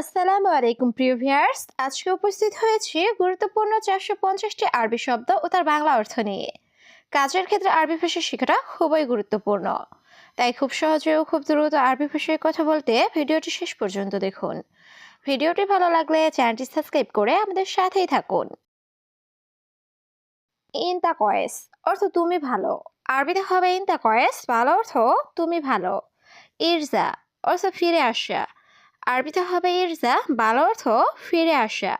আসসালামু আলাইকুম, প্রিয় ভিউয়ার্স। আজকে উপস্থিত হয়েছি গুরুত্বপূর্ণ চারশো পঞ্চাশটি আরবি শব্দ ও তার বাংলা অর্থ নিয়ে। কাজের ক্ষেত্রে আরবি ভাষা শেখাটা খুবই গুরুত্বপূর্ণ। তাই খুব সহজে ও খুব দ্রুত আরবি ভাষায় কথা বলতে ভিডিওটি শেষ পর্যন্ত দেখুন। ভিডিওটি ভালো লাগলে চ্যানেলটি সাবস্ক্রাইব করে আমাদের সাথেই থাকুন। ইনতা কয়েস অর্থ তুমি ভালো। আরবিতে হবে ইনতা কয়েস ভালো অর্থ তুমি ভালো। ইরজা অর্থ ফিরে আসা। আরবিতে হবে ইরজা ভালো অর্থ ফিরে আসা।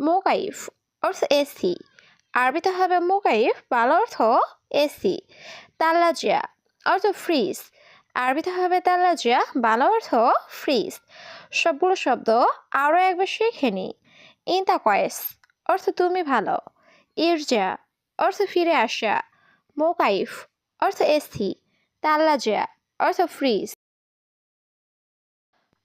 মোকাইফ অর্থ এসি। আরবিতে হবে মোকাইফ ভালো অর্থ এসি। তাল্লাজিয়া অর্থ ফ্রিজ। আরবিতে হবে তাল্লাজিয়া ভালো অর্থ ফ্রিজ। সবগুলো শব্দ আরও একবার শিখে নি। ইনতা কয়েস অর্থ তুমি ভালো। ইরজা অর্থ ফিরে আসা। মোকাইফ অর্থ এসি। তাল্লাজিয়া অর্থ ফ্রিজ।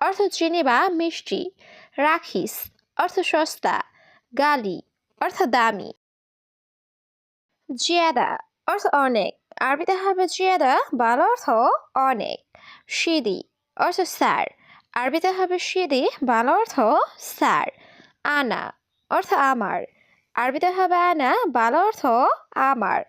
অর্থ চিনি বা মিষ্টি। রাখিস, অর্থ সস্তা। গালি, অর্থ দামি। জিয়াদা, অর্থ অনেক। আরবিতে হবে জিয়াদা, বাল অর্থ অনেক। সিদি, অর্থ স্যার। আরবিতে হবে সিদি, বাল অর্থ স্যার। আনা, অর্থ আমার। আরবিতে হবে আনা, বাল অর্থ আমার।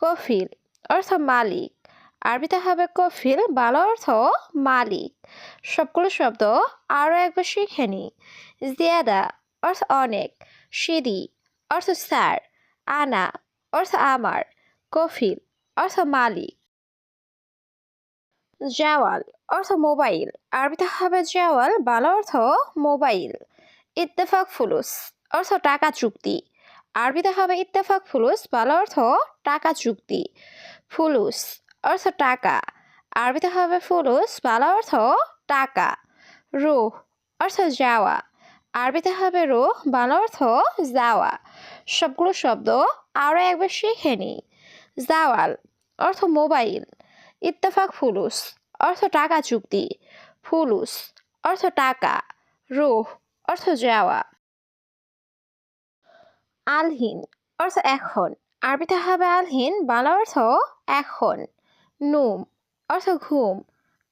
কফিল, অর্থ মালিক। আরবিতে হবে কফিল, বাংলা অর্থ মালিক। সবগুলো শব্দ আরও একবার শিখে নি জিয়াদা, অর্থ অনেক। সিদি, অর্থ স্যার। আনা, অর্থ আমার। কফিল, অর্থ মালিক। জাওয়াল, অর্থ মোবাইল। আরবিতে হবে জাওয়াল, বাংলা অর্থ মোবাইল। ইত্তেফাক ফুলুস, অর্থ টাকা চুক্তি। আরবিতে হবে ইত্তেফাক ফুলুস, বাংলা অর্থ টাকা চুক্তি। ফুলুস অর্থ টাকা। আরবিতে হবে ফুলুস, বালা অর্থ টাকা। রুহ, অর্থ যাওয়া। আরবিতে হবে রুহ, বাংলা অর্থ যাওয়া। সবগুলো শব্দ আরও একবার শিখে নি জাওয়াল অর্থ মোবাইল। ইত্তেফাক ফুলুস, অর্থ টাকা চুক্তি। ফুলুস, অর্থ টাকা। রুহ, অর্থ যাওয়া। আলহীন, অর্থ এখন। আরবিতে হবে আলহীন, বাংলা অর্থ এখন। নুম, অর্থ ঘুম।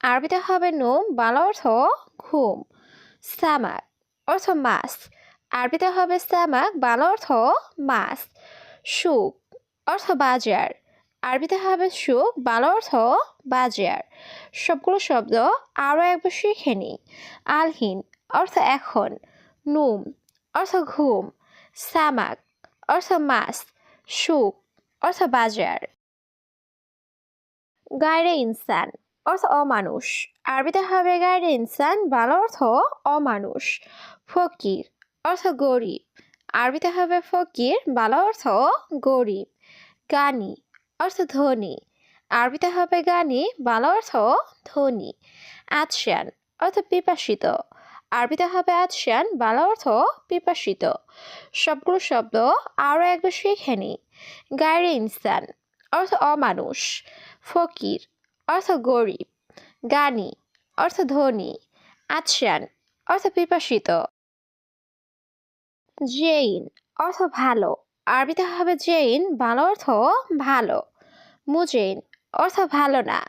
আরবিতে হবে নুম, বাংলা অর্থ ঘুম। সামাক অর্থ মাছ। আরবিতে হবে সামাক বাংলা অর্থ মাছ। সুখ, অর্থ বাজার। আরবিতে হবে সুখ, বাংলা অর্থ বাজার। সবগুলো শব্দ আরও একবার শিখে নি আলহীন, অর্থ এখন। নুম, অর্থ ঘুম। সামাক অর্থ মাছ। সুখ, অর্থ বাজার। গায়রে ইনসান, অর্থ অমানুষ। আরবিতে হবে গায়রে ইনসান, বাংলা অর্থ অমানুষ। ফকির, অর্থ গরিব। আরবিতে হবে ফকির, বাংলা অর্থ গরিব। গানি, অর্থ ধনী। আরবিতে হবে গানি, বাংলা অর্থ ধনী। আতশান অর্থ পিপাসিত। আরবিতে হবে আতশান বাংলা অর্থ পিপাসিত। সবগুলো শব্দ আরও একবার শিখে নি গায়রে ইনসান অর্থ অমানুষ, ফকির, অর্থ গরিব গানি অর্থ ধনী আতশান অর্থ পিপাসিত। জেইন, অর্থ ভালো, আরবিতে হবে জেইন বাংলা অর্থ ভালো। মুজেইন, অর্থ ভালো না,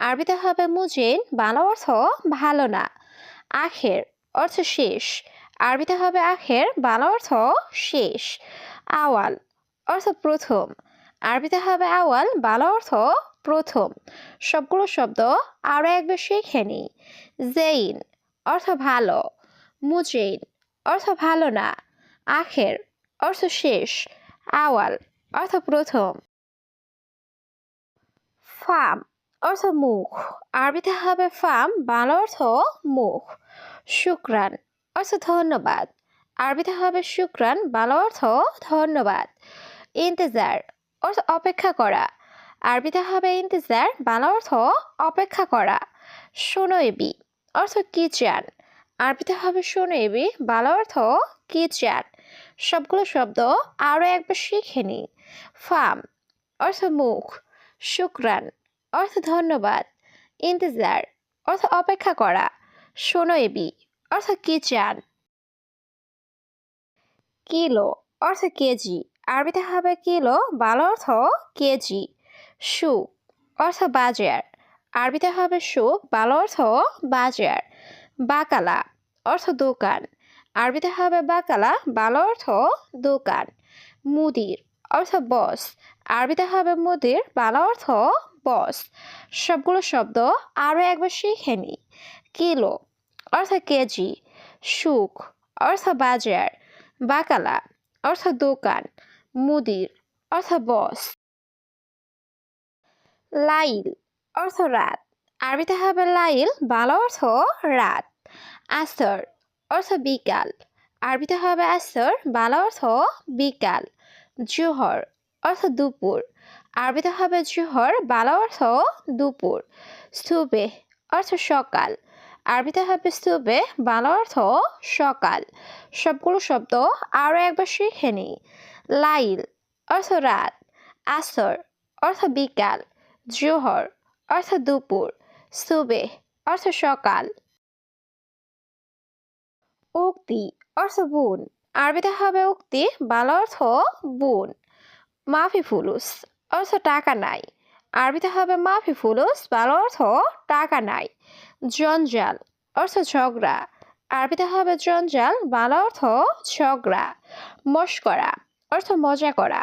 আরবিতে হবে মুজেইন বাংলা অর্থ ভালো না। আখের, অর্থ শেষ, আরবিতে হবে আখের বাংলা অর্থ শেষ। আওয়াল, অর্থ প্রথম আরবিতে হবে আওয়াল, বাংলা অর্থ প্রথম। সবগুলো শব্দ আরও একবার শিখে নি জেইন অর্থ ভালো। মুজেইন অর্থ ভালো না। আখের অর্থ শেষ। আওয়াল অর্থ প্রথম। ফাম অর্থ মুখ। আরবিতে হবে ফাম, বাংলা অর্থ মুখ। শুক্রান অর্থ ধন্যবাদ। আরবিতে হবে শুক্রান, বাংলা অর্থ ধন্যবাদ। ইন্তেজার অর্থ অপেক্ষা করা। আরবিতে হবে ইন্তেজার, বাংলা অর্থ অপেক্ষা করা। সোনয়েবি অর্থ কি চান? আরবিতে হবে শোনো এবি ভালো অর্থ কি চান? সবগুলো শব্দ আরও একবার শিখে নি। ফার্ম অর্থ মুখ। শুক্রান, অর্থ ধন্যবাদ। ইন্তজার, অর্থ অপেক্ষা করা। শোনো এবি, অর্থ কি চান? কিলো, অর্থ কেজি। আরবিতে হবে কিলো বাল অর্থ কেজি। সুখ অর্থ বাজার। আরবিতে হবে সুখ বাল অর্থ বাজার। বাকালা অর্থ দোকান। আরবিতে হবে বাকালা, বাল অর্থ দোকান। মুদির অর্থ বস। আরবিতে হবে মুদির ভালো অর্থ বস। সবগুলো শব্দ আরও একবার শিখে নি। কিলো অর্থ কেজি। সুখ অর্থ বাজার। বাকালা অর্থ দোকান। মুদির অর্থ বস লাইল অর্থ রাত। আরবিতে হবে লাইল ভালো অর্থ রাত। আসর অর্থ বিকাল। আরবিতে হবে আসর ভালো অর্থ বিকাল। জোহর অর্থ দুপুর। আরবিতে হবে জোহর ভালো অর্থ দুপুর। সুবে অর্থ সকাল। আরবিতে হবে সুবে ভালো অর্থ সকাল। সবগুলো শব্দ আরও একবার শিখে নি লাইল, অর্থ রাত, আসর, অর্থ বিকাল, জোহর, অর্থ দুপুর সুবে অর্থ সকাল। উক্তি, অর্থ বুন, আরবিতে হবে উক্তি ভালো অর্থ বুন। মাফি ফুলুস অর্থ টাকা নাই, আরবিতে হবে মাফি ফুলুস ভালো অর্থ টাকা নাই। জঞ্জাল, অর্থ ঝগড়া, আরবিতে হবে জঞ্জাল ভালো অর্থ ঝগড়া। মস্করা অর্থ মজা করা।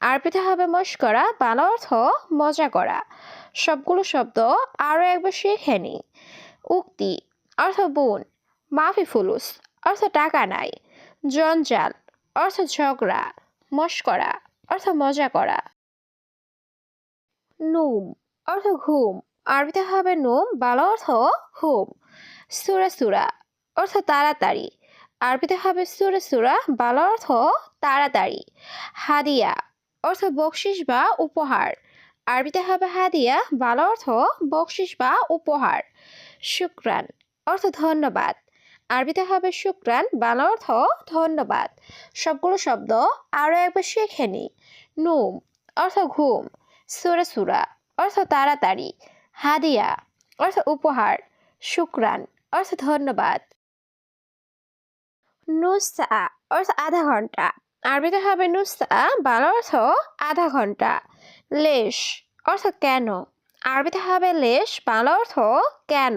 আরবিতে হবে মস্করা ভালো অর্থ মজা করা। সবগুলো শব্দ আরও একবার শিখে নি। উক্তি, অর্থ বোন, মাফি ফুলুস, অর্থ টাকা নাই। জঞ্জাল অর্থ ঝগড়া মস্করা অর্থ মজা করা। নুম, অর্থ ঘুম আরবিতে হবে নুম ভালো অর্থ ঘুম। সুরা সুরা, অর্থ তাড়াতাড়ি আরবিতে হবে সুরা সুরা ভালো অর্থ তাড়াতাড়ি। হাদিয়া অর্থ বকশিস বা উপহার। আরবিতে হবে হাদিয়া, বাল অর্থ বকশিস বা উপহার। শুক্রান অর্থ ধন্যবাদ। আরবিতে হবে শুক্রান ভালো অর্থ ধন্যবাদ। সবগুলো শব্দ আরও একবার শিখে নি নুম অর্থ ঘুম। সুরা সুরা অর্থ তাড়াতাড়ি। হাদিয়া অর্থ উপহার। শুক্রান অর্থ ধন্যবাদ। নুসা অর্থ আধা ঘণ্টা। আরবিতে হবে নুসা ভালো অর্থ আধা ঘণ্টা। লেশ, অর্থ কেন? আরবিতে হবে লেশ ভালো অর্থ কেন?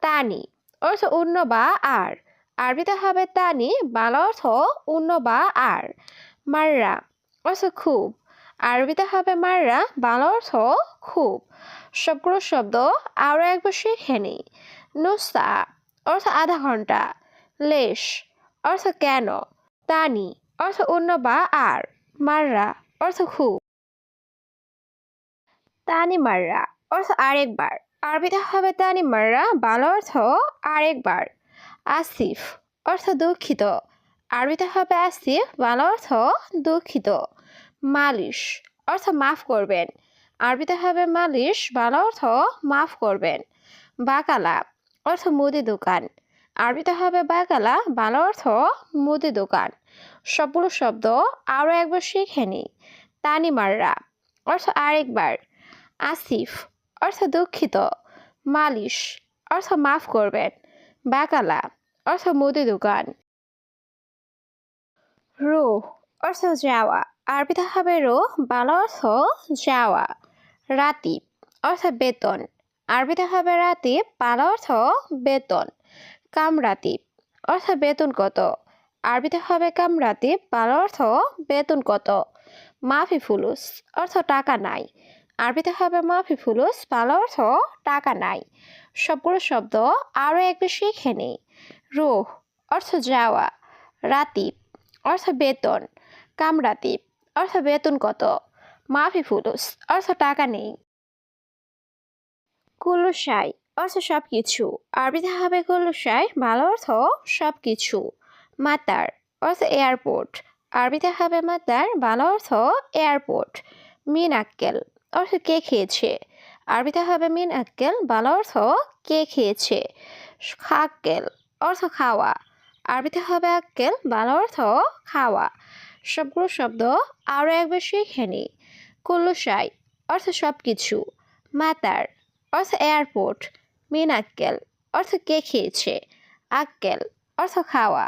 তানি, অর্থ অন্য বা আর। আরবিতে হবে তানি ভালো অর্থ অন্য বা আর। মাররা, অর্থ খুব। আরবিতে হবে মাররা ভালো অর্থ খুব। সবগুলো শব্দ আরও একবার শিখে নি নুসা অর্থ আধা ঘণ্টা। লেশ অর্থ কেন? তানি, অর্থ অন্য বা আর। মাররা, অর্থ খুব তানি মাররা, অর্থ আরেকবার। আরবিতে হবে তানি মাররা ভালো অর্থ আরেকবার। আসিফ, অর্থ দুঃখিত। আরবিতে হবে আসিফ ভালো অর্থ দুঃখিত। মালিশ, অর্থ মাফ করবেন। আরবিতে হবে মালিশ ভালো অর্থ মাফ করবেন। বাকালা, অর্থ মুদি দোকান। আরবিতে হবে বাকালা ভালো অর্থ মুদি দোকান। সবগুলো শব্দ আরও একবার শিখে নি তানি মাররা অর্থ আরেকবার। আসিফ, অর্থ দুঃখিত। মালিশ, অর্থ মাফ করবেন। বাকালা, অর্থ মুদি দোকান। রুহ, অর্থ যাওয়া। আরবিতে হবে রুহ ভালো অর্থ যাওয়া। রাতিব, অর্থ বেতন। আরবিতে হবে রাতিব ভালো অর্থ বেতন। কামরাতিব অর্থাৎ বেতন কত? আরবিতে হবে কামরাতিব ভালো অর্থ বেতন কত? মাফি ফুলুস, অর্থ টাকা নাই। আরবিতে হবে মাফি ফুলুস ভালো অর্থ টাকা নাই। সবগুলো শব্দ আরও একটু শিখে নেই। রোহ, অর্থ যাওয়া। রাতিব অর্থ বেতন। কামরাতিব অর্থ বেতন কত? মাফি ফুলুস, অর্থ টাকা নেই। কুলুসাই অর্থ সব কিছু আরবিতে হবে কুলুসাই ভালো অর্থ সব কিছু মাতার অর্থ এয়ারপোর্ট। আরবিতে হবে মাতার ভালো অর্থ এয়ারপোর্ট। মিন আক্কেল অর্থ কে খেয়েছে? আরবিতে হবে মিন আক্কেল ভালো অর্থ কে খেয়েছে? খাক্কেল অর্থ খাওয়া। আরবিতে হবে আক্কেল, বাংলা অর্থ খাওয়া। সবগুলো শব্দ আরও একবার শিখে নি। কুল্লুসাই অর্থ সব কিছু মাতার অর্থ এয়ারপোর্ট। মিনাক্কেল অর্থ কে খেয়েছে? আক্কেল অর্থ খাওয়া।